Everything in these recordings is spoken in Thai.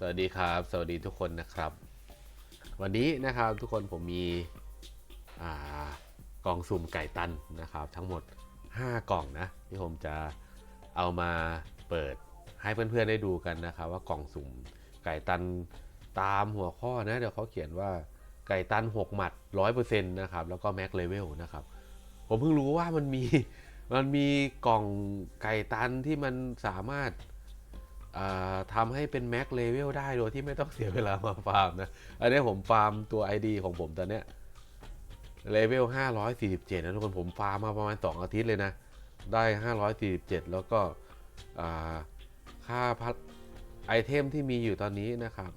สวัสดีครับ สวัสดีทุกคนนะครับ วันนี้นะครับทุกคนผมมีอกล่องสุ่มไก่ตันนะครับ ทั้งหมด 5 กล่องนะที่ผมจะเอามาเปิดให้เพื่อนๆได้ดูกันนะครับ ว่ากล่องสุ่มไก่ตันตามหัวข้อนะเดี๋ยวเขาเขียนว่าไก่ตัน 6 หมัด 100%นะครับแล้วก็แม็กเลเวลนะครับ ผมเพิ่งรู้ว่ามันมีมันมีกล่องไก่ตันที่มันสามารถ ทำให้เป็นแม็กเลเวลได้โดยที่ไม่ต้องเสียเวลามาฟาร์มนะ อันนี้ผมฟาร์มตัว ID ของผมตอนเนี้ยเลเวล547 นะทุกคนผมฟาร์มมาประมาณ 2 อาทิตย์เลยนะ ได้ 547 แล้วก็ค่าพัดไอเทมที่มีอยู่ตอนนี้นะครับ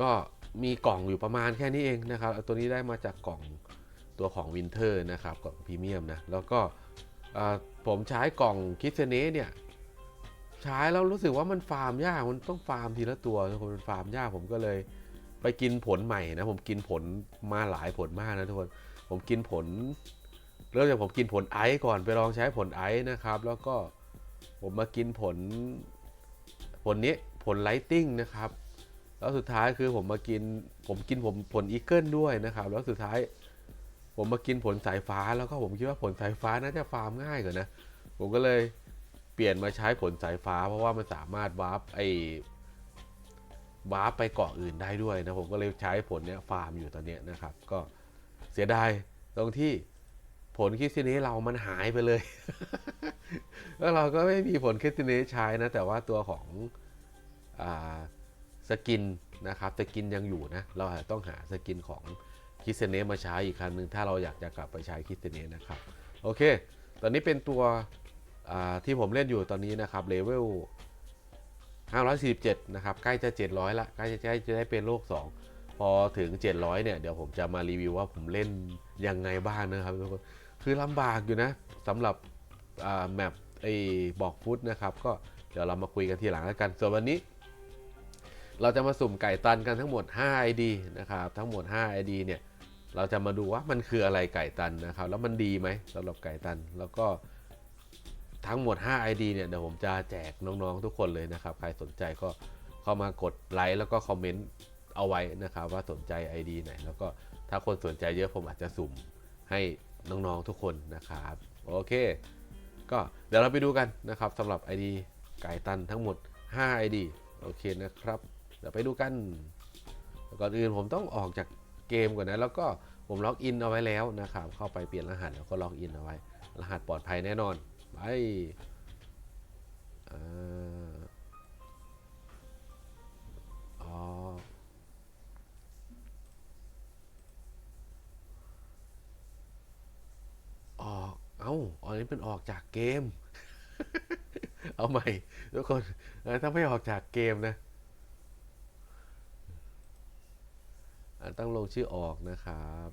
ก็มีกล่องอยู่ประมาณแค่นี้เองนะครับ ตัวนี้ได้มาจากกล่องตัวของวินเทอร์นะครับกล่องพรีเมียมนะ แล้วก็ผมใช้กล่องคิเซเนเนี่ย ใช้แล้วรู้สึกว่ามันฟาร์มยากมันต้องฟาร์มทีละตัวทุกคนมันฟาร์มยากผมก็เลย ไปกินผลใหม่นะ ผมกินผลมาหลายผลมากนะทุกคนผมกินผล เริ่มจากผมกินผลไอซ์ก่อนไปลองใช้ผลไอซ์นะครับ แล้วก็ผมมากินผลผลนี้ผลไลติ้งนะครับ แล้วสุดท้ายคือผมมากินผมกินผมผลอีเกิลด้วยนะครับ แล้วสุดท้าย ผมมากินผลสายฟ้าแล้วก็ผมคิดว่าผลสายฟ้าน่าจะฟาร์มง่ายกว่านะ ผมก็เลย เปลี่ยนมาใช้ผลสายฟ้า เพราะว่ามันสามารถวาร์ปไอ้วาร์ปไปเกาะอื่นได้ด้วยนะผมก็เลยใช้ผลเนี้ยฟาร์มอยู่ตอนเนี้ยนะครับ ก็เสียดายตรงที่ผลคิดซิเนเรามันหายไปเลย แล้วเราก็ไม่มีผลคิดซิเนใช้นะ แต่ว่าตัวของอสกินนะครับสกินยังอยู่นะ เราอาจจะต้องหาสกินของคิสเนมาใช้อีกครั้งหนึ่งถ้าเราอยากจะกลับไปใช้คิสเนนะครับ โอเค ตอนนี้เป็นตัว ที่ผมเล่นอยู่ตอนนี้นะครับเลเวล547 นะครับ ใกล้จะ 700 ละใกล้จะใกล้จะได้เป็นโลก 2 พอถึง 700 เนี่ย เดี๋ยวผมจะมารีวิวว่าผมเล่นยังไงบ้างนะครับทุกคนคือลำบากอยู่นะสำหรับแมปไอ้บอกฟุตนะครับ ก็เดี๋ยวเรามาคุยกันทีหลังแล้วกัน ส่วนวันนี้ เราจะมาสุ่มไก่ตันกันทั้งหมด 5 ID นะครับ ทั้งหมด 5 ID เนี่ย เราจะมาดูว่ามันคืออะไรไก่ตันนะครับ แล้วมันดีไหมสำหรับไก่ตันแล้วก็ ทั้งหมด 5 ID เนี่ยเดี๋ยวผมจะแจกน้องๆทุกคนเลยนะครับ ใครสนใจก็เข้ามากดไลค์แล้วก็คอมเมนต์เอาไว้นะครับว่าสนใจ ID ไหน แล้วก็ถ้าคนสนใจเยอะผมอาจจะสุ่มให้น้องๆทุกคนนะครับ โอเค ก็เดี๋ยวเราไปดูกันนะครับสำหรับ ID ไก่ตันทั้งหมด 5 ID โอเคนะครับ เดี๋ยวไปดูกัน ก่อนอื่นผมต้องออกจากเกมก่อนนะ แล้วก็ผมล็อกอินเอาไว้แล้วนะครับ เข้าไปเปลี่ยนรหัสแล้วก็ล็อกอินเอาไว้ รหัสปลอดภัยแน่นอน ไปออ๋อออกเอ้าอันนี้เป็นออกจากเกม เอาใหม่ทุกคนเออถ้าไม่ออกจากเกมนะต้องลงชื่อออกนะครับ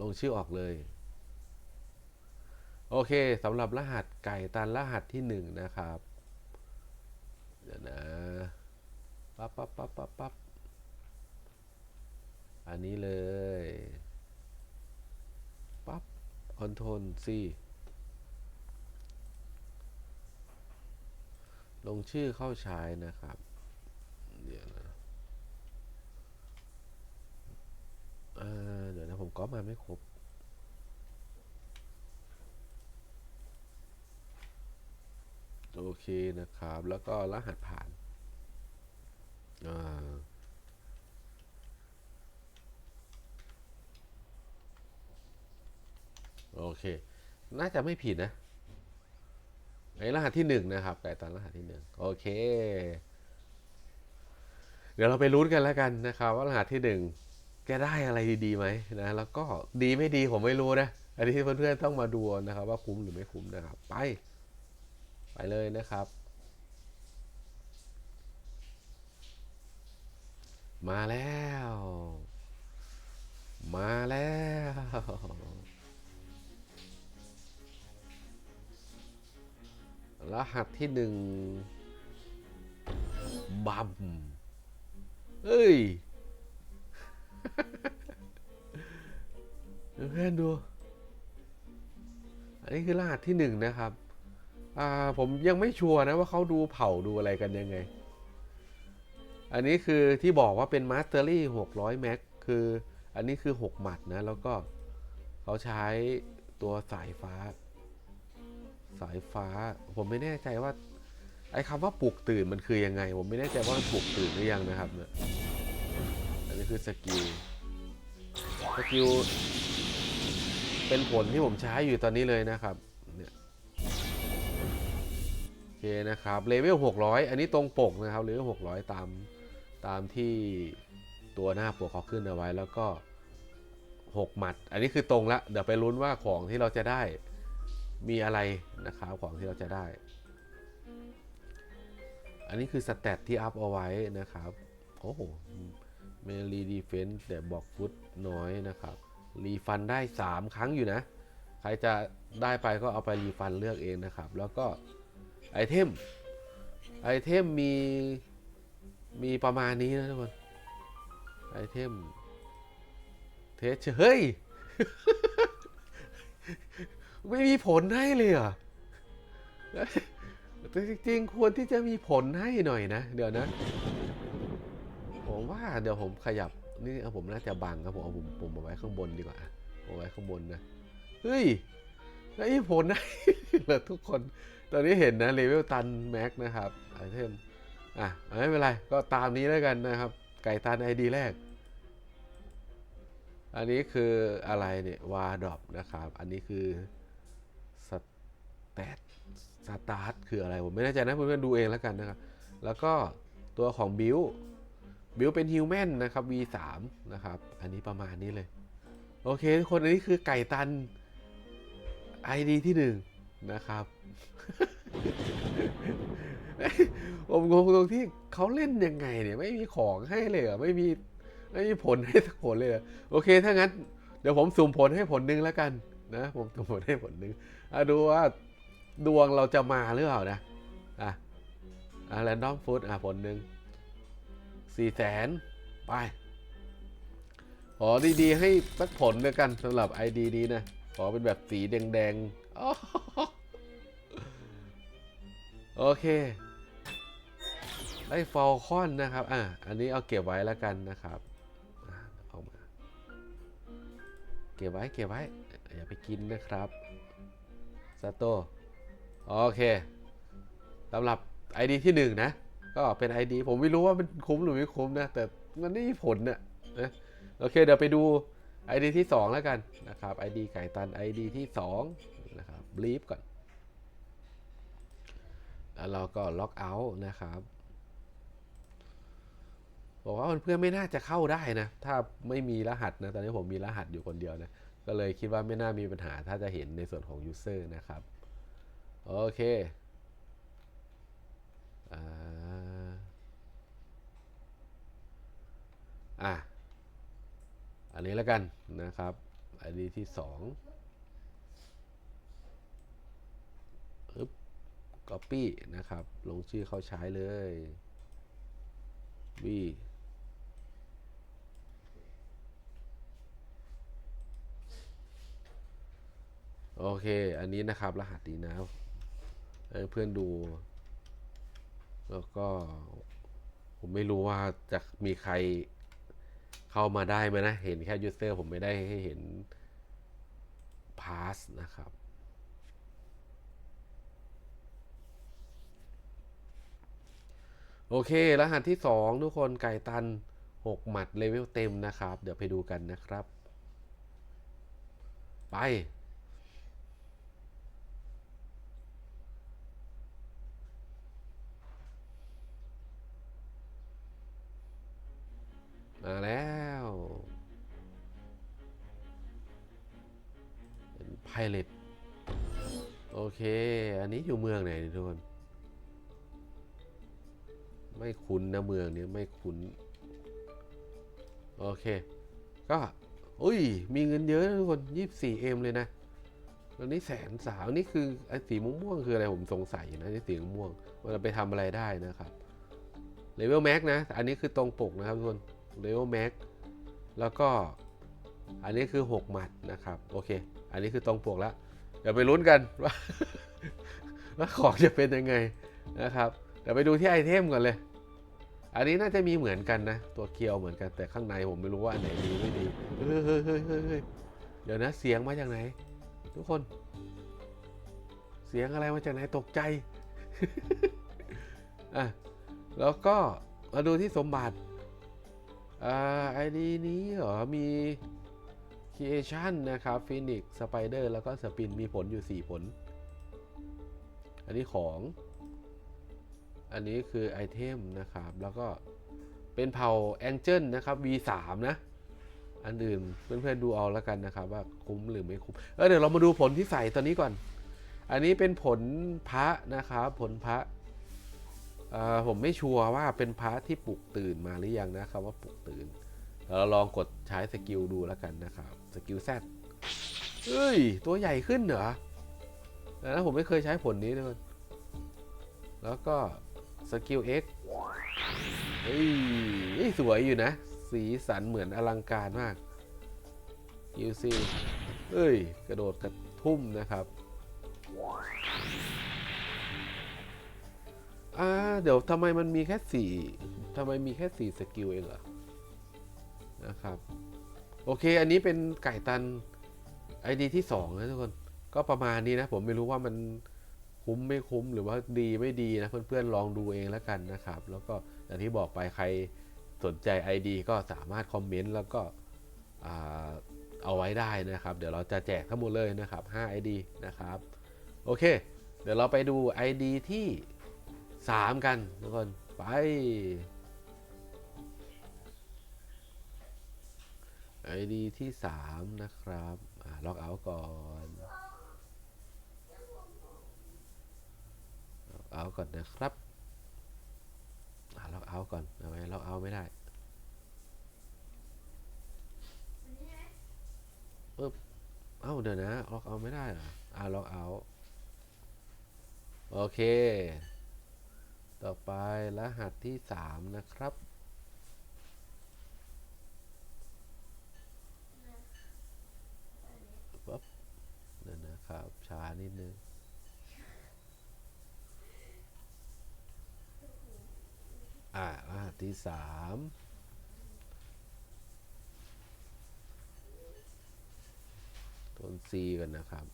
ลงชื่อออกเลย โอเคสำหรับรหัสไก่ตันรหัสที่หนึ่งนะครับ เดี๋ยวนะปั๊บปั๊บปั๊บปั๊บปั๊บอันนี้เลยปั๊บคอนโทรลซีลงชื่อเข้าใช้นะครับ เดี๋ยวนะเอ่อเดี๋ยวนะ ผมก็มาไม่ครบ โอเคนะครับ แล้วก็รหัสผ่านอ่าโอเค น่าจะไม่ผิดนะไอ้รหัสที่หนึ่งนะครับไก่ตันรหัสที่หนึ่งโอเค เดี๋ยวเราไปลุ้นกันแล้วกันนะครับ ว่ารหัสที่หนึ่งแกได้อะไรดีๆไหมนะ แล้วก็ดีไม่ดีผมไม่รู้นะ อันนี้เพื่อนๆต้องมาดูนะครับ ว่าคุ้มหรือไม่คุ้มนะครับ ไป ไปเลยนะครับ มาแล้ว มาแล้ว รหัสที่หนึ่งบัมเฮ้ยเพื่อนดู อันนี้คือรหัสที่หนึ่งนะครับ อ่าผมยังไม่ชัวร์นะว่าเขาดูเผ่าดูอะไรกันยังไง อันนี้คือที่บอกว่าเป็นมาสเตอรี่600แม็กคืออันนี้คือ 6 หมัดนะ แล้วก็เขาใช้ตัวสายฟ้า สายฟ้า ผมไม่แน่ใจว่า ไอ้คำว่าปลุกตื่นมันคือยังไง ผมไม่แน่ใจว่ามันปลุกตื่นหรือยังนะครับเนี่ยอันนี้คือสกิลสกิลเป็นผลที่ผมใช้อยู่ตอนนี้เลยนะครับ เนี่ยโอเคนะครับเลเวล600 อันนี้ตรงปกนะครับเลเวล600 ตามตามที่ตัวหน้าปกเขาขึ้นเอาไว้แล้วก็ 6 หมัด อันนี้คือตรงละเดี๋ยวไปลุ้นว่าของที่เราจะได้มีอะไรนะครับของที่เราจะได้ อันนี้คือสเตตที่อัพเอาไว้นะครับ โอ้โหเมลีดีเฟนส์แต่บอกฟุตน้อยนะครับรีฟันได้ 3 ครั้งอยู่นะ ใครจะได้ไปก็เอาไปรีฟันเลือกเองนะครับ แล้วก็ ไอเทม ไอเทมมี มีประมาณนี้นะทุกคน ไอเทม เทสเฮ้ย ไม่มีผลให้เลยเหรอแต่จริงๆควรที่จะมีผลให้หน่อยนะ เดี๋ยวนะ ผมว่าเดี๋ยวผมขยับ นี่เอาผมน่าจะบังครับผมเอาผมผมเอาไว้ข้างบนดีกว่าเอาไว้ข้างบนนะ เฮ้ยไม่มีผลให้เหรอทุกคน ตอนนี้เห็นนะเลเวลตันแม็กนะครับไอเทมอะไม่เป็นไร ก็ตามนี้แล้วกันนะครับ ไก่ตันไอดีแรก อันนี้คืออะไรเนี่ยวาดอปนะครับ อันนี้คือสแตทสตาร์ทคืออะไร ผมไม่แน่ใจนะเพื่อนๆดูเองแล้วกันนะครับ แล้วก็ตัวของบิวบิวเป็นฮิวแมนนะครับ V3 นะครับ อันนี้ประมาณนี้เลย โอเค ทุกคนอันนี้คือไก่ตัน ID ที่ห นะครับ ผมงงตรงที่เขาเล่นยังไงเนี่ย ไม่มีของให้เลยเหรอไม่มีไม่มีผลให้สักผลเลยเหรอโอเค ถ้างั้น เดี๋ยวผมสุ่มผลให้ผลหนึ่งแล้วกันนะ ผมสุ่มผลให้ผลหนึ่งอะดูว่าดวงเราจะมาหรือเปล่านะอะอะแรนดอมฟุตอะผลหนึ่งสี่แสนไปขอดีๆ ให้สักผลด้วยกันสำหรับ ID นี้นะ ขอเป็นแบบสีแดงๆ โอเค ได้ฟอลคอนนะครับ อะ อันนี้เอาเก็บไว้แล้วกันนะครับอะเอามา เก็บไว้ เก็บไว้ อย่าไปกินนะครับซาโตโอเคสำหรับ ID ที่หนึ่งนะ ก็เป็น ID ผมไม่รู้ว่ามันคุ้มหรือไม่คุ้มนะ แต่มันไม่มีผลเนี่ยนะโอเค เดี๋ยวไปดู ID ที่ 2 แล้วกันนะครับ ID ไก่ตัน ID ที่ 2 นะครับลีฟก่อน แล้วเราก็ล็อกเอาท์นะครับบอกว่าเพื่อนไม่น่าจะเข้าได้นะ ถ้าไม่มีรหัสนะ ตอนนี้ผมมีรหัสอยู่คนเดียวนะ ก็เลยคิดว่าไม่น่ามีปัญหาถ้าจะเห็นในส่วนของ User นะครับ โอเคอ่าอะอันนี้แล้วกันนะครับ ID ที่ 2อึ๊บ Copy นะครับ ลงชื่อเข้าใช้เลย V โอเค อันนี้นะครับ รหัสนี้นะเพื่อนดู แล้วก็ ผมไม่รู้ว่าจะมีใครเข้ามาได้ไหมนะ เห็นแค่ยูเซอร์ผมไม่ได้ให้เห็นพาสนะครับ โอเค รหัสที่ 2 ทุกคนไก่ตัน 6 หมัดเลเวลเต็มนะครับ เดี๋ยวไปดูกันนะครับ ไปมาแล้วเป็นไพเรตโอเค อันนี้อยู่เมืองไหนทุกคน ไม่คุ้นนะเมืองนี้ไม่คุ้น โอเค ก็อุ้ย มีเงินเยอะทุกคน 24M เลยนะตอนนี้แสนสาวนี่คือไอ้สีม่วงคืออะไรผมสงสัยนะที่สีม่วงมันไปทำอะไรได้นะครับเลเวลแม็กนะ อันนี้คือตรงปกนะครับทุกคนเลเวลแม็กแล้วก็อันนี้คือ 6 หมัดนะครับ โอเค อันนี้คือตรงปกแล้วเดี๋ยวไปลุ้นกันว่าว่าของจะเป็นยังไงนะครับ ดี๋ยวไปดูที่ไอเทมก่อนเลย อันนี้น่าจะมีเหมือนกันนะ ตัวเกียวเหมือนกันแต่ข้างในผมไม่รู้ว่าอันไหนดีไม่ดีเฮ้ยเฮ้ยเฮ้ยเฮ้ยเดี๋ยวนะเสียงมาจากไหน ทุกคน เสียงอะไรมาจากไหนตกใจอะแล้วก็มาดูที่สมบัติอ่าไอดีนี้เหรอมี creation นะครับ phoenix spider แล้วก็ spin มีผลอยู่ 4 ผล อันนี้ของ อันนี้คือไอเทมนะครับ แล้วก็เป็นเผ่า Angel นะครับ V3 นะ อันอื่นเพื่อนๆดูเอาแล้วกันนะครับ ว่าคุ้มหรือไม่คุ้มเออเดี๋ยวเรามาดูผลที่ใส่ตอนนี้ก่อน อันนี้เป็นผลพระนะครับผลพระอ่อผมไม่ชัวร์ว่าเป็นพระที่ปลุกตื่นมาหรือยังนะครับว่าปลุกตื่นเราลองกดใช้สกิลดูแล้วกันนะครับสกิลแซดเฮ้ย ตัวใหญ่ขึ้นเหรอแต่นะผมไม่เคยใช้ผลนี้เลยแล้วก็ สกิลเฮ้ยเฮ้ยสวยอยู่นะ สีสันเหมือนอลังการมาก QC เอ้ย กระโดดกระทุ่มนะครับอ่าเดี๋ยวทำไมมันมีแค่สี่ทำไมมีแค่สี่สกิลเองเหรอ นะครับ โอเค อันนี้เป็นไก่ตัน ID ที่สองนะทุกคน ก็ประมาณนี้นะ ผมไม่รู้ว่ามัน คุ้มไม่คุ้มหรือว่าดีไม่ดีนะเพื่อนๆลองดูเองแล้วกันนะครับ แล้วก็อย่างที่บอกไปใครสนใจ ID ก็สามารถคอมเมนต์แล้วก็เอาไว้ได้นะครับ เดี๋ยวเราจะแจกทั้งหมดเลยนะครับ 5 ID นะครับ โอเค เดี๋ยวเราไปดู ID ที่ 3 กันทุกคนไป ID ที่ 3 นะครับล็อกเอาท์ก่อนล็อก เอาก่อนนะครับล็อกเอาก่อนทำไมล็อกเอาไม่ได้ปึ๊บเอ้าเดี๋ยวนะล็อกเอาไม่ได้เหรออ่าล็อกเอาโอเค ต่อไปรหัสที่3นะครับปั๊บนั่นนะครับช้านิดนึง อ่ารหัสที่สามต้น C กันนะครับ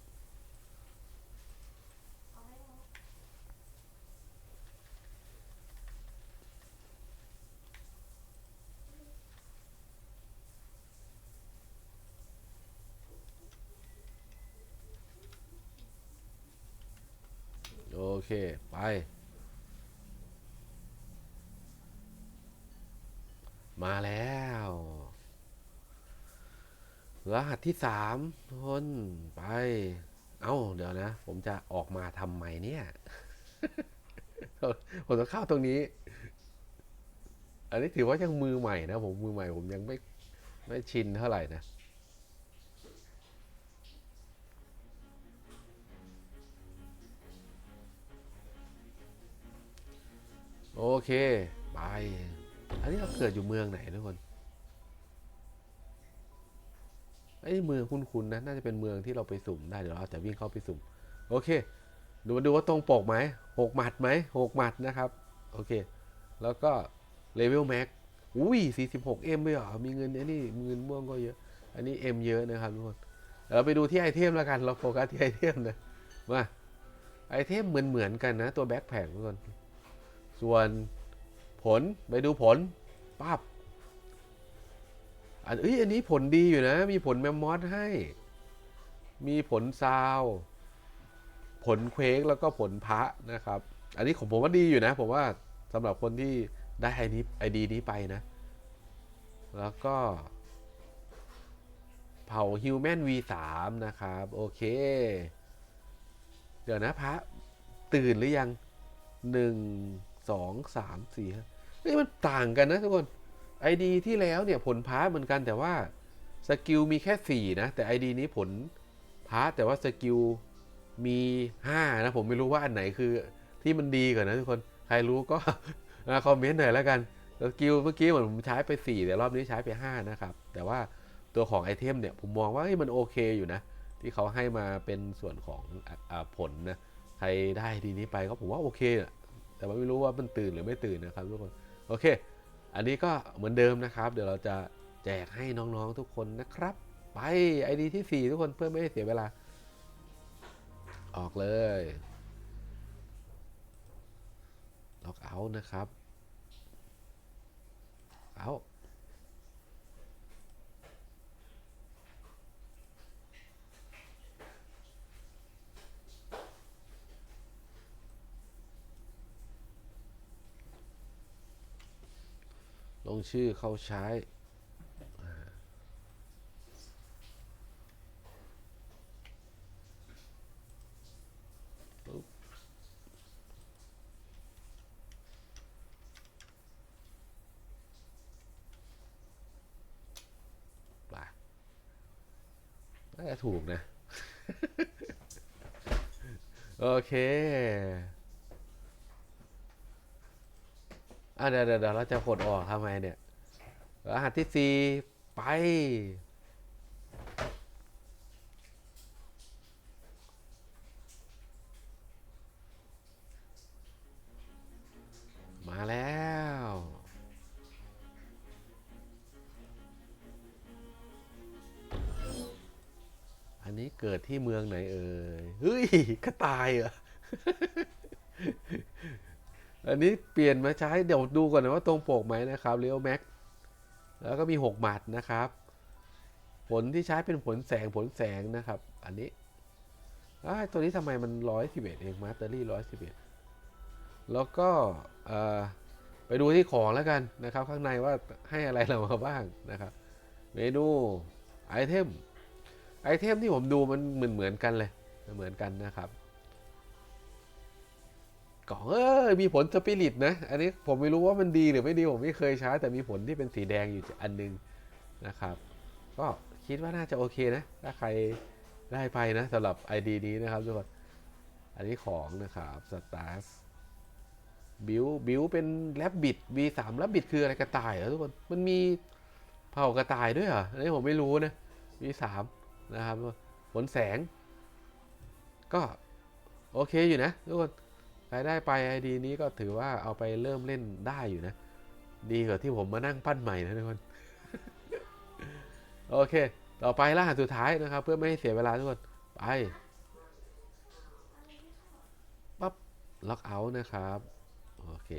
โอเค ไป มาแล้ว รหัสที่สามทุกคนไป เอ้า เดี๋ยวนะ ผมจะออกมาทำไมเนี่ย ผมต้องเข้าตรงนี้ อันนี้ถือว่ายังมือใหม่นะ ผมมือใหม่ ผมยังไม่ไม่ชินเท่าไหร่นะโอเค ไป อันนี้เราเกิดอยู่เมืองไหนทุกคน ไอ้ยเมืองคุ้นๆนะ น่าจะเป็นเมืองที่เราไปสุ่มได้ เดี๋ยวเราจะวิ่งเข้าไปสุ่ม โอเค ดูมาดูว่าตรงปกไหมหกหมัดไหมหกหมัดนะครับ โอเค แล้วก็เลเวลแม็กอุ้ย 46M เอ็มเลยเหรอ มีเงินอันนี้เงินม่วงก็เยอะ อันนี้ M เยอะนะครับทุกคนเราไปดูที่ไอเทมแล้วกัน เราโฟกัสที่ไอเทมนะมาไอเทมเหมือนๆกันนะ ตัวแบ็คแพคทุกคน ส่วนผลไปดูผลปั๊บ อันเอ้ยอันนี้ผลดีอยู่นะ มีผลแมมมอสให้ มีผลซาว ผลเควกแล้วก็ผลพระนะครับ อันนี้ของผมว่าดีอยู่นะ ผมว่าสำหรับคนที่ได้ไอนี้ไอดีนี้ไปนะ แล้วก็ เผ่า Human V3 นะครับ โอเค เดี๋ยวนะพระ ตื่นหรือยังหนึ่งสองสามสี่ห้าเฮ้ยมันต่างกันนะทุกคน ไอดีที่แล้วเนี่ยผลพาร์เหมือนกันแต่ว่าสกิลมีแค่สี่นะ แต่ไอดีนี้ผลพาร์แต่ว่าสกิลมีห้านะ ผมไม่รู้ว่าอันไหนคือที่มันดีกว่านะทุกคน ใครรู้ก็คอมเมนต์หน่อยแล้วกันสกิลเมื่อกี้เหมือนผมใช้ไป 4 แต่รอบนี้ใช้ไป 5 นะครับ แต่ว่าตัวของไอเทมเนี่ยผมมองว่าเฮ้ยมันโอเคอยู่นะ ที่เขาให้มาเป็นส่วนของอผลนะ ใครได้ดีนี้ไปก็ผมว่าโอเคอะแต่ว่าไม่รู้ว่ามันตื่นหรือไม่ตื่นนะครับทุกคน โอเค อันนี้ก็เหมือนเดิมนะครับ เดี๋ยวเราจะแจกให้น้องๆทุกคนนะครับ ไปไอดีที่ 4 ทุกคนเพื่อไม่ให้เสียเวลา ออกเลยล็อกเอาท์นะครับ เอา ชื่อเข้าใช้อ่าน่าจะถูกนะ โอเค อะเดี๋ยวเดี๋ยวเราจะกดออกทำไมเนี่ยรหัสที่สี่ไป มาแล้ว อันนี้เกิดที่เมืองไหนเอ่ย เฮ้ยกระต่ายเหรอ อันนี้เปลี่ยนมาใช้เดี๋ยวดูก่อนนะว่าตรงปกไหมนะครับเรียวแม็กแล้วก็มี 6 หมัดนะครับ ผลที่ใช้เป็นผลแสงผลแสงนะครับ อันนี้อ้ตัวนี้ทำไมมันร้อยสิบเอ็ดเองมาสเตอรี่ร้อยสิบเอ็ดแล้วก็ไปดูที่ของแล้วกันนะครับ ข้างในว่าให้อะไรเรามาบ้างนะครับ เมนูไอเทมไอเทมที่ผมดูมันเหมือนเหมือนกันเลยเหมือนกันนะครับ กล่องเออมีผลสปิริตนะ อันนี้ผมไม่รู้ว่ามันดีหรือไม่ดีผมไม่เคยใช้ แต่มีผลที่เป็นสีแดงอยู่อันหนึงนะครับ ก็คิดว่าน่าจะโอเคนะ ถ้าใครได้ไปนะสำหรับ ID นี้นะครับทุกคนอันนี้ของนะครับสตาร์สบิวบิวเป็นแรบบิ t V3 แรบบิ t คืออะไรกระต่ายเหรอทุกคน มันมีเผ่ากระต่ายด้วยเหรออันนี้ผมไม่รู้นะ V3 นะครับผลแสง ก็โอเคอยู่นะทุกคน รายได้ไปไอดีนี้ก็ถือว่าเอาไปเริ่มเล่นได้อยู่นะ ดีกว่าที่ผมมานั่งปั้นใหม่นะทุกคน โอเค ต่อไปรหัสสุดท้ายนะครับ เพื่อไม่ให้เสียเวลาทุกคน ไปปั๊บล็อกเอาท์นะครับ โอเค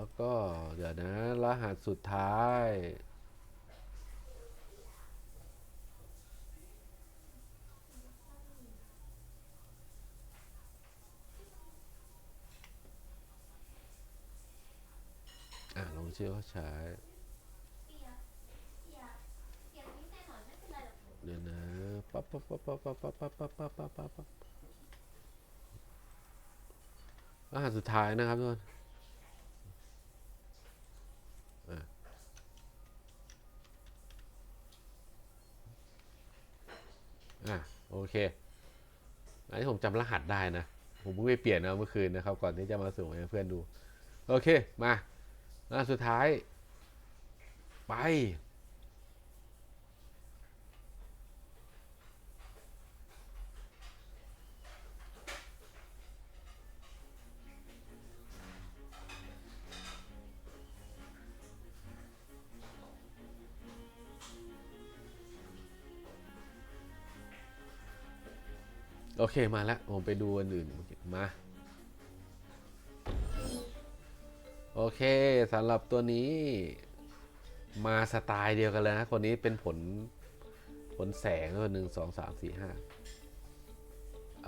แล้วก็เดี๋ยวนะ รหัสสุดท้าย อะลงชื่อเขาใช้ เดี๋ยวนะปั๊บปั๊บปั๊บปั๊บปั๊บปั๊บปั๊บปั๊บปั๊บปั๊บปั๊บปั๊บรหัสสุดท้ายนะครับทุกคนอะอะโอ เค อันนี้ผมจำรหัสได้นะ ผมเพิ่งไปเปลี่ยนเอาเมื่อคืนนะครับ ก่อนที่จะมาส่งให้เพื่อนดู โอเค มารหัสสุดท้าย ไป โอเคมาแล้วผมไปดูอันอื่นมาโอเคสำหรับตัวนี้มาสไตล์เดียวกันเลยนะ คนนี้เป็นผลผลแสงตัวหนึ่งสองสามสี่ห้า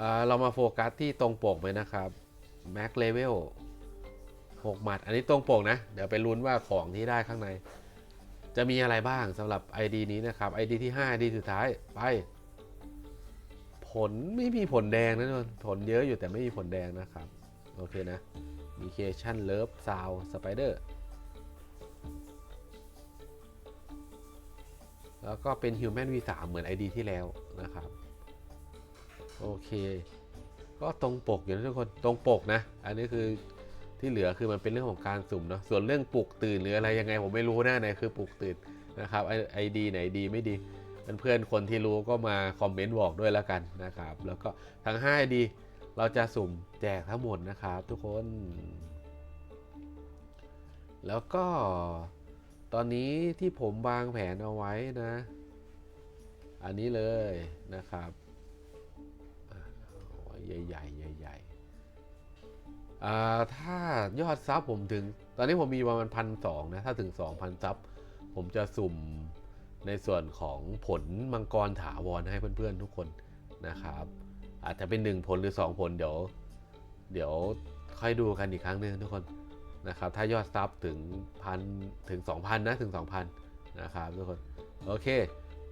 อ่าเรามาโฟกัสที่ตรงปกไหมนะครับ Max Level 6หมัด อันนี้ตรงปกนะ เดี๋ยวไปลุ้นว่าของที่ได้ข้างใน จะมีอะไรบ้างสำหรับ ID นี้นะครับ ID ที่5 ID สุดท้ายไป ผลไม่มีผลแดงนะทุกคนผลเยอะอยู่แต่ไม่มีผลแดงนะครับ โอเคนะมีเคชั่นเลิฟซาวสไปเดอร์แล้วก็เป็น Human V3 เหมือน ID ที่แล้วนะครับ โอเค ก็ตรงปกอยู่นะทุกคนตรงปกนะ อันนี้คือที่เหลือคือมันเป็นเรื่องของการสุ่มเนาะส่วนเรื่องปลุกตื่นหรืออะไรยังไงผมไม่รู้นะไหนคือปลุกตื่นนะครับไอดีไหนดีไม่ดี เพื่อนๆคนที่รู้ก็มาคอมเมนต์บอกด้วยแล้วกันนะครับ แล้วก็ทั้ง5ดีเราจะสุ่มแจกทั้งหมดนะครับ ทุกคน แล้วก็ตอนนี้ที่ผมวางแผนเอาไว้นะ อันนี้เลยนะครับอ่าเอาไว้ใหญ่ใหญ่ถ้ายอดซับผมถึง ตอนนี้ผมมีประมาณพันสองนะ ถ้าถึง 2,000 ซับ ผมจะสุ่ม ในส่วนของผลมังกรถาวรให้เพื่อนๆทุกคนนะครับ อาจจะเป็น 1 ผลหรือ 2 ผลเดี๋ยว เดี๋ยวค่อยดูกันอีกครั้งหนึ่งทุกคนนะครับ ถ้ายอดซับถึงพันถึง 2,000 นะ ถึง 2,000 นะครับทุกคน โอเค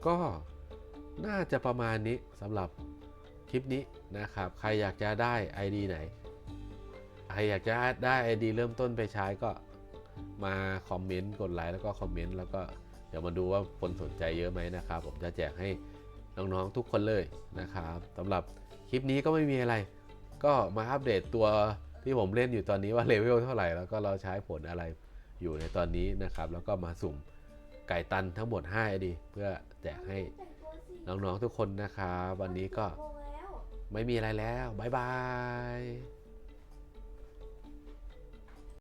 ก็น่าจะประมาณนี้สำหรับคลิปนี้นะครับ ใครอยากจะได้ ID ไหน ใครอยากจะได้ ID เริ่มต้นไปใช้ก็มาคอมเมนต์กดไลค์แล้วก็คอมเมนต์แล้วก็ เดี๋ยวมาดูว่าคนสนใจเยอะไหมนะครับ ผมจะแจกให้น้องๆทุกคนเลยนะครับสำหรับคลิปนี้ก็ไม่มีอะไร ก็มาอัปเดตตัวที่ผมเล่นอยู่ตอนนี้ว่าเลเวลเท่าไหร่แล้วก็เราใช้ผลอะไรอยู่ในตอนนี้นะครับ แล้วก็มาสุ่มไก่ตันทั้งหมด5 ID เพื่อแจกให้น้องๆทุกคนนะครับ วันนี้ก็ไม่มีอะไรแล้วบ๊ายบาย